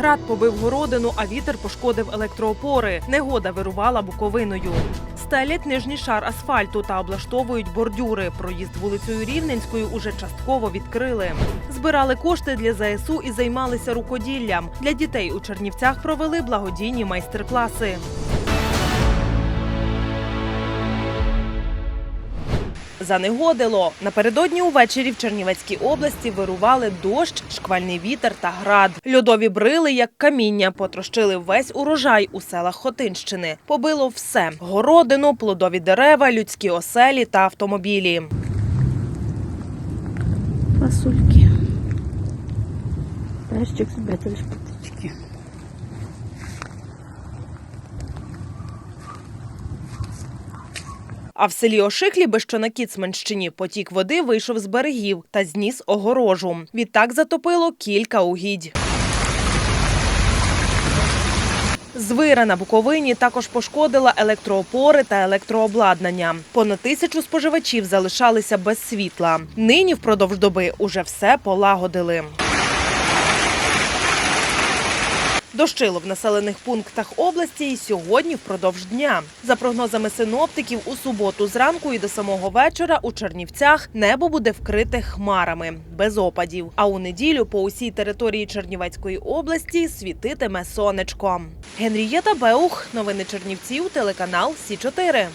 Град побив городину, а вітер пошкодив електроопори. Негода вирувала буковиною. Стелять нижній шар асфальту та облаштовують бордюри. Проїзд вулицею Рівненською уже частково відкрили. Збирали кошти для ЗСУ і займалися рукоділлям. Для дітей у Чернівцях провели благодійні майстер-класи. Занегодило. Напередодні увечері в Чернівецькій області вирували дощ, шквальний вітер та град. Льодові брили, як каміння, потрощили весь урожай у селах Хотинщини. Побило все: городину, плодові дерева, людські оселі та автомобілі. Фасульки. Перчик з бетель шпатички. А в селі Ошихлі, що на Кіцманщині, потік води вийшов з берегів та зніс огорожу. Відтак затопило кілька угідь. Звира на Буковині також пошкодила електроопори та електрообладнання. Понад тисячу споживачів залишалися без світла. Нині впродовж доби уже все полагодили. Дощило в населених пунктах області і сьогодні впродовж дня. За прогнозами синоптиків, у суботу зранку і до самого вечора у Чернівцях небо буде вкрите хмарами без опадів. А у неділю по усій території Чернівецької області світитиме сонечко. Генрієта Беух, новини Чернівців, телеканал Сі 4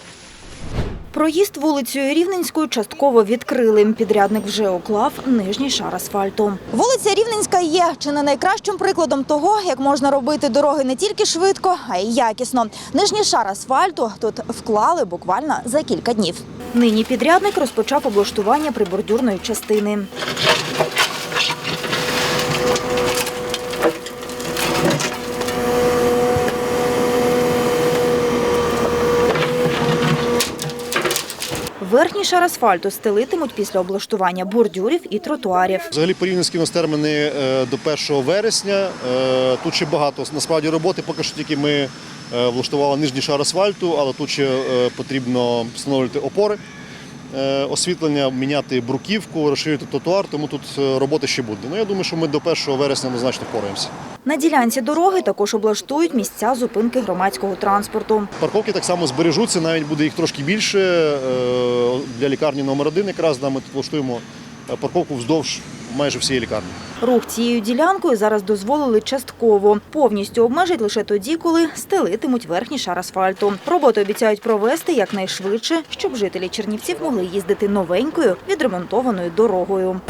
Проїзд вулицею Рівненською частково відкрили. Підрядник вже оклав нижній шар асфальту. Вулиця Рівненська є чи не найкращим прикладом того, як можна робити дороги не тільки швидко, а й якісно. Нижній шар асфальту тут вклали буквально за кілька днів. Нині підрядник розпочав облаштування прибордюрної частини. Верхній шар асфальту стелитимуть після облаштування бордюрів і тротуарів. Взагалі порівняно з у нас терміни е, до 1 вересня. Е, Тут ще багато насправді роботи. Поки що тільки ми е, влаштували нижній шар асфальту, але тут ще потрібно встановлювати опори, освітлення, міняти бруківку, розширити тротуар, тому тут е, роботи ще буде. Ну я думаю, що ми до 1 вересня однозначно впораємося. На ділянці дороги також облаштують місця зупинки громадського транспорту. Парковки так само збережуться, навіть буде їх трошки більше. Е, Для лікарні номер 1 якраз да, ми тут влаштуємо е, парковку вздовж майже всієї лікарні. Рух цією ділянкою зараз дозволили частково. Повністю обмежать лише тоді, коли стелитимуть верхній шар асфальту. Роботу обіцяють провести якнайшвидше, щоб жителі Чернівців могли їздити новенькою відремонтованою дорогою.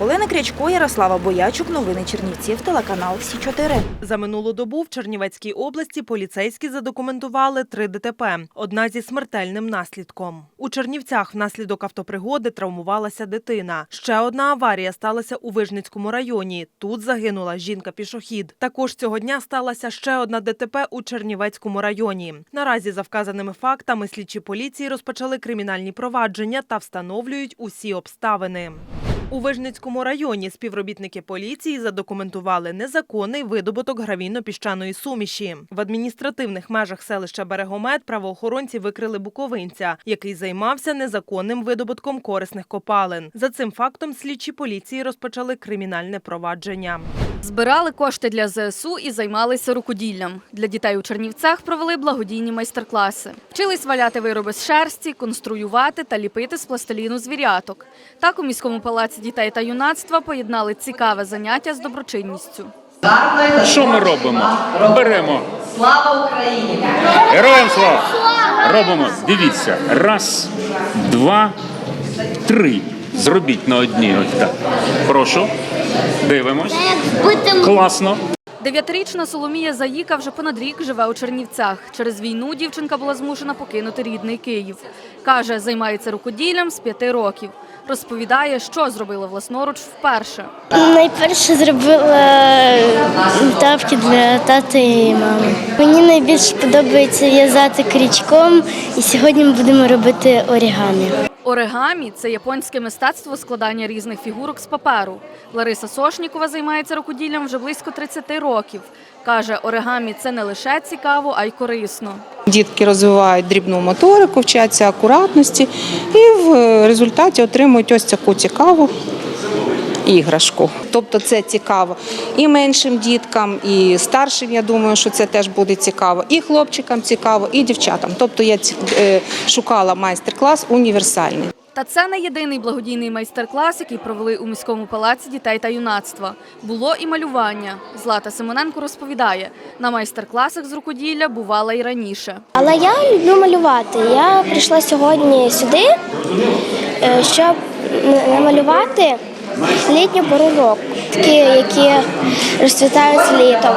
Олена Крячко, Ярослава Боячук. Новини Чернівців. Телеканал Сі 4 За минулу добу в Чернівецькій області поліцейські задокументували три ДТП. Одна зі смертельним наслідком. У Чернівцях внаслідок автопригоди травмувалася дитина. Ще одна аварія сталася у Вижницькому районі. Тут загинула жінка-пішохід. Також цього дня сталася ще одна ДТП у Чернівецькому районі. Наразі за вказаними фактами слідчі поліції розпочали кримінальні провадження та встановлюють усі обставини. У Вижницькому районі співробітники поліції задокументували незаконний видобуток гравійно-піщаної суміші. В адміністративних межах селища Берегомет правоохоронці викрили буковинця, який займався незаконним видобутком корисних копалин. За цим фактом слідчі поліції розпочали кримінальне провадження. Збирали кошти для ЗСУ і займалися рукоділлям. Для дітей у Чернівцях провели благодійні майстер-класи. Вчились валяти вироби з шерсті, конструювати та ліпити з пластиліну звіряток. Так у міському палаці дітей та юнацтва поєднали цікаве заняття з доброчинністю. Що ми робимо? Беремо Слава Україні! героям слава! Робимо. Дивіться. Раз, два, три. Зробіть на одній. Ось так. Прошу. Дивимось. Класно. Дев'ятирічна Соломія Заїка вже понад рік живе у Чернівцях. Через війну дівчинка була змушена покинути рідний Київ. Каже, займається рукоділлям з п'яти років. Розповідає, що зробила власноруч вперше. Найперше зробила тапки для тата і мами. Мені найбільше подобається в'язати крючком, і сьогодні ми будемо робити орігамі. Оригамі це японське мистецтво складання різних фігурок з паперу. Лариса Сошнікова займається рукоділлям вже близько 30 років. Каже, оригамі це не лише цікаво, а й корисно. Дітки розвивають дрібну моторику, вчаться акуратності і в результаті отримують ось таку цікаву іграшку. Тобто це цікаво і меншим діткам, і старшим. Я думаю, що це теж буде цікаво. І хлопчикам цікаво, і дівчатам. Тобто я ці- е, шукала майстер-клас універсальний. Та це не єдиний благодійний майстер-клас, який провели у міському палаці дітей та юнацтва. Було і малювання. Злата Симоненко розповідає, на майстер-класах з рукоділля бувала і раніше. Але я люблю малювати. Я прийшла сьогодні сюди, е, щоб намалювати літню пору року, такі, які розцвітають літом.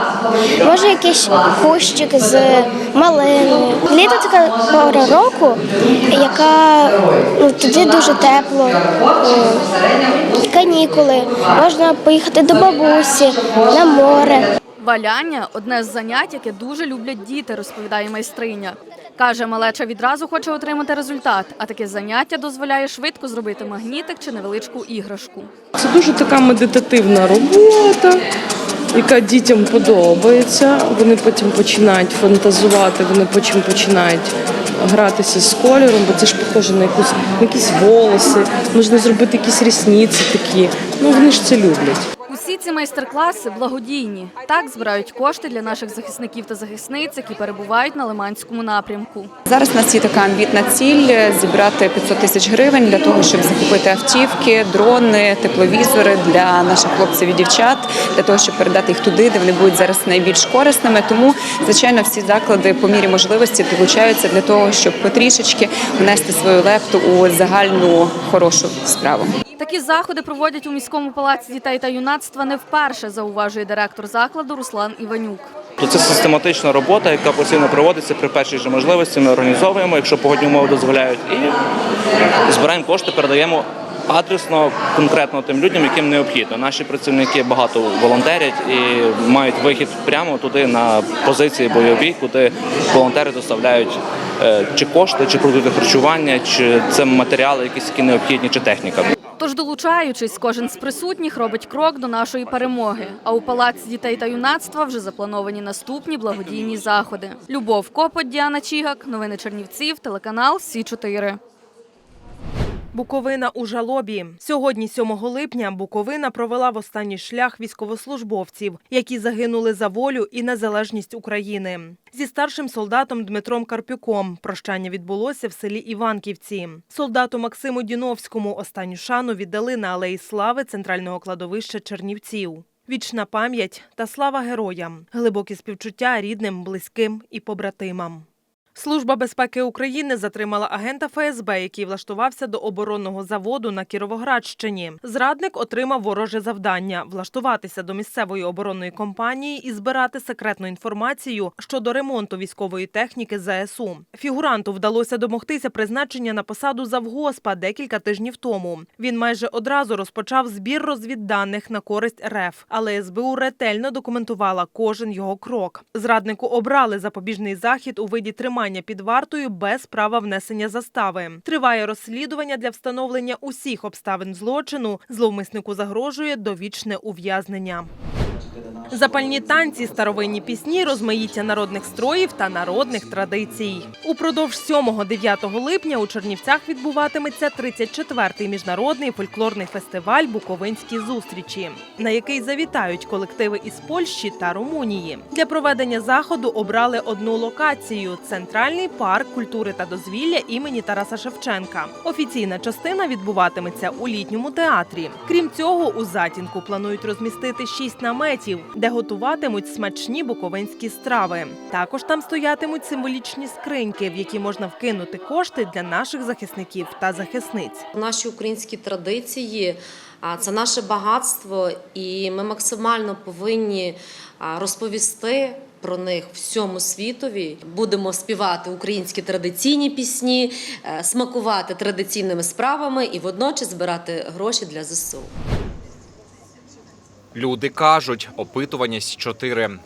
Може, якийсь кущик з малиною. Літо така пора року, яка ну, тоді дуже тепло, канікули. Можна поїхати до бабусі на море. Валяння одне з занять, яке дуже люблять діти, розповідає майстриня. Каже, малеча відразу хоче отримати результат, а таке заняття дозволяє швидко зробити магнітик чи невеличку іграшку. Це дуже така медитативна робота, яка дітям подобається. Вони потім починають фантазувати, вони потім починають гратися з кольором, бо це ж похоже на якусь на якісь волоси, можна зробити якісь рісниці такі. Ну вони ж це люблять. Ці майстер-класи благодійні. Так збирають кошти для наших захисників та захисниць, які перебувають на Лиманському напрямку. Зараз у нас є така амбітна ціль зібрати 500 тисяч гривень для того, щоб закупити автівки, дрони, тепловізори для наших хлопців і дівчат, для того, щоб передати їх туди, де вони будуть зараз найбільш корисними. Тому, звичайно, всі заклади по мірі можливості долучаються для того, щоб потрішечки внести свою лепту у загальну хорошу справу. Такі заходи проводять у міському палаці дітей та юнацтва не вперше, зауважує директор закладу Руслан Іванюк. Це систематична робота, яка постійно проводиться при першій же можливості. Ми організовуємо, якщо погодні умови дозволяють, і збираємо кошти, передаємо адресно, конкретно тим людям, яким необхідно. Наші працівники багато волонтерять і мають вихід прямо туди на позиції бойові, куди волонтери доставляють е, чи кошти, чи продукти харчування, чи це матеріали, якісь які необхідні, чи техніка. Тож, долучаючись, кожен з присутніх робить крок до нашої перемоги. А у палаці дітей та юнацтва вже заплановані наступні благодійні заходи. Любов Копоть, Діана Чігак, новини Чернівців, телеканал Сі 4 Буковина у жалобі. Сьогодні, 7 липня, Буковина провела в останній шлях військовослужбовців, які загинули за волю і незалежність України. Зі старшим солдатом Дмитром Карпюком прощання відбулося в селі Іванківці. Солдату Максиму Діновському останню шану віддали на алеї слави центрального кладовища Чернівців. Вічна пам'ять та слава героям, глибокі співчуття рідним, близьким і побратимам. Служба безпеки України затримала агента ФСБ, який влаштувався до оборонного заводу на Кіровоградщині. Зрадник отримав вороже завдання влаштуватися до місцевої оборонної компанії і збирати секретну інформацію щодо ремонту військової техніки ЗСУ. Фігуранту вдалося домогтися призначення на посаду завгоспа декілька тижнів тому. Він майже одразу розпочав збір розвідданих на користь РФ, але СБУ ретельно документувала кожен його крок. Зраднику обрали запобіжний захід у виді тримання під вартою без права внесення застави. Триває розслідування для встановлення усіх обставин злочину. Зловмиснику загрожує довічне ув'язнення. Запальні танці, старовинні пісні, розмаїття народних строїв та народних традицій. Упродовж 7-9 липня у Чернівцях відбуватиметься 34-й міжнародний фольклорний фестиваль Буковинські зустрічі, на який завітають колективи із Польщі та Румунії. Для проведення заходу обрали одну локацію центральний парк культури та дозвілля імені Тараса Шевченка. Офіційна частина відбуватиметься у літньому театрі. Крім цього, у затінку планують розмістити шість наметів, де готуватимуть смачні буковинські страви. Також там стоятимуть символічні скриньки, в які можна вкинути кошти для наших захисників та захисниць. Наші українські традиції це наше багатство, і ми максимально повинні розповісти про них всьому світові. Будемо співати українські традиційні пісні, е, смакувати традиційними справами і водночас збирати гроші для ЗСУ. Люди кажуть, опитування С4.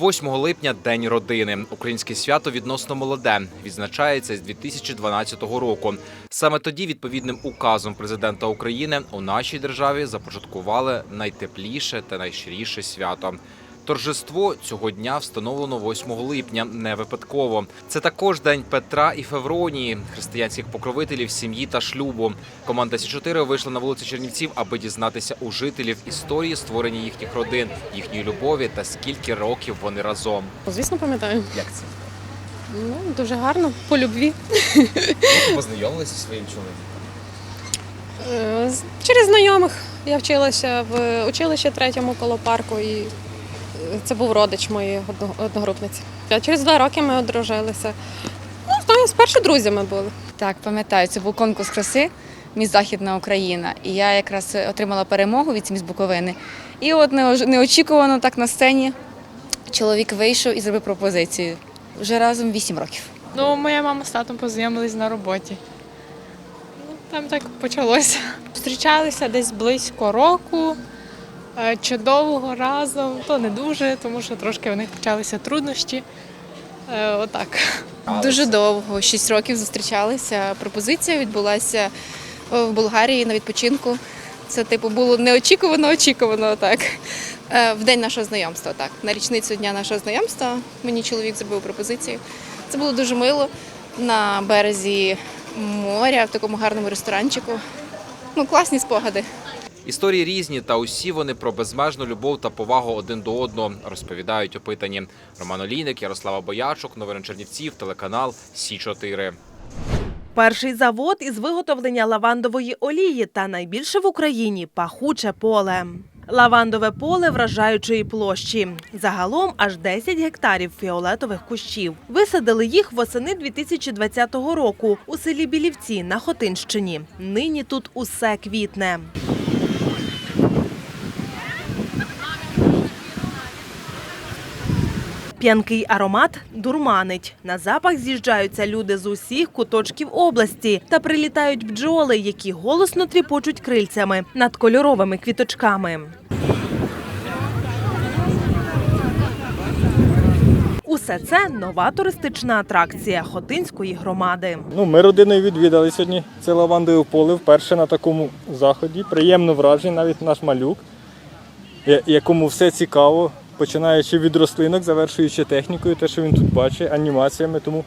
8 липня День родини. Українське свято відносно молоде. Відзначається з 2012 року. Саме тоді, відповідним указом президента України, у нашій державі започаткували найтепліше та найщиріше свято. Торжество цього дня встановлено 8 липня, не випадково. Це також день Петра і Февронії, християнських покровителів сім'ї та шлюбу. Команда Сі 4 вийшла на вулиці Чернівців, аби дізнатися у жителів історії створення їхніх родин, їхньої любові та скільки років вони разом. Звісно, пам'ятаю. Як це? Ну, дуже гарно, по любві. Познайомилися зі своїм чоловіком? Е, Через знайомих я вчилася в училищі третьому коло парку, і це був родич моєї одно- одногрупниці. А через два роки ми одружилися. Ну, знаю, спершу друзями були. Так, пам'ятаю, це був конкурс краси Міс Західна Україна. І я якраз отримала перемогу від Міс Буковини. І от неочікувано так на сцені чоловік вийшов і зробив пропозицію. Вже разом 8 років. Ну, моя мама з татом познайомились на роботі. Ну, там так почалося. Зустрічалися десь близько року. Е, Чи довго разом, то не дуже, тому що трошки у них почалися труднощі. Е, Отак. Дуже довго, 6 років зустрічалися. Пропозиція відбулася в Болгарії на відпочинку. Це типу було неочікувано, очікувано так. Е, В день нашого знайомства, так. На річницю дня нашого знайомства мені чоловік зробив пропозицію. Це було дуже мило на березі моря, в такому гарному ресторанчику. Ну, класні спогади. Історії різні, та усі вони про безмежну любов та повагу один до одного розповідають опитані. Роман Олійник, Ярослава Боячук, новини Чернівців, телеканал Сі 4 Перший завод із виготовлення лавандової олії та найбільше в Україні пахуче поле. Лавандове поле вражаючої площі. Загалом аж 10 гектарів фіолетових кущів. Висадили їх восени 2020 року у селі Білівці на Хотинщині. Нині тут усе квітне. П'янкий аромат дурманить. На запах з'їжджаються люди з усіх куточків області та прилітають бджоли, які голосно тріпочуть крильцями над кольоровими квіточками. Усе це нова туристична атракція Хотинської громади. Ну, ми родиною відвідали сьогодні це лавандове поле вперше на такому заході. Приємно вражений, навіть наш малюк, якому все цікаво, починаючи від рослинок, завершуючи технікою, те, що він тут бачить, анімаціями. Тому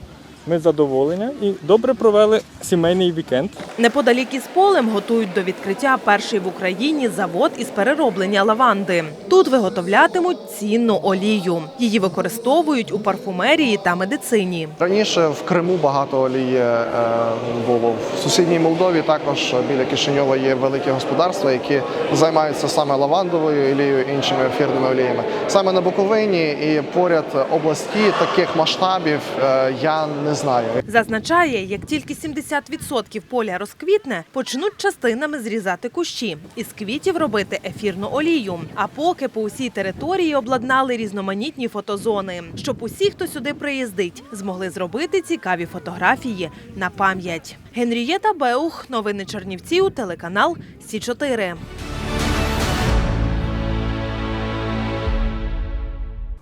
ми задоволені і добре провели сімейний вікенд. Неподалік із полем готують до відкриття перший в Україні завод із перероблення лаванди. Тут виготовлятимуть цінну олію. Її використовують у парфумерії та медицині. Раніше в Криму багато олії е, було. В сусідній Молдові також біля Кишиньова є великі господарства, які займаються саме лавандовою олією і іншими ефірними оліями. Саме на Буковині і поряд області таких масштабів е, я не знаю. Зазначає, як тільки 70% поля розквітне, почнуть частинами зрізати кущі. Із квітів робити ефірну олію. А поки по усій території обладнали різноманітні фотозони, щоб усі, хто сюди приїздить, змогли зробити цікаві фотографії на пам'ять. Генрієта Беух, новини Чернівців, телеканал Сі 4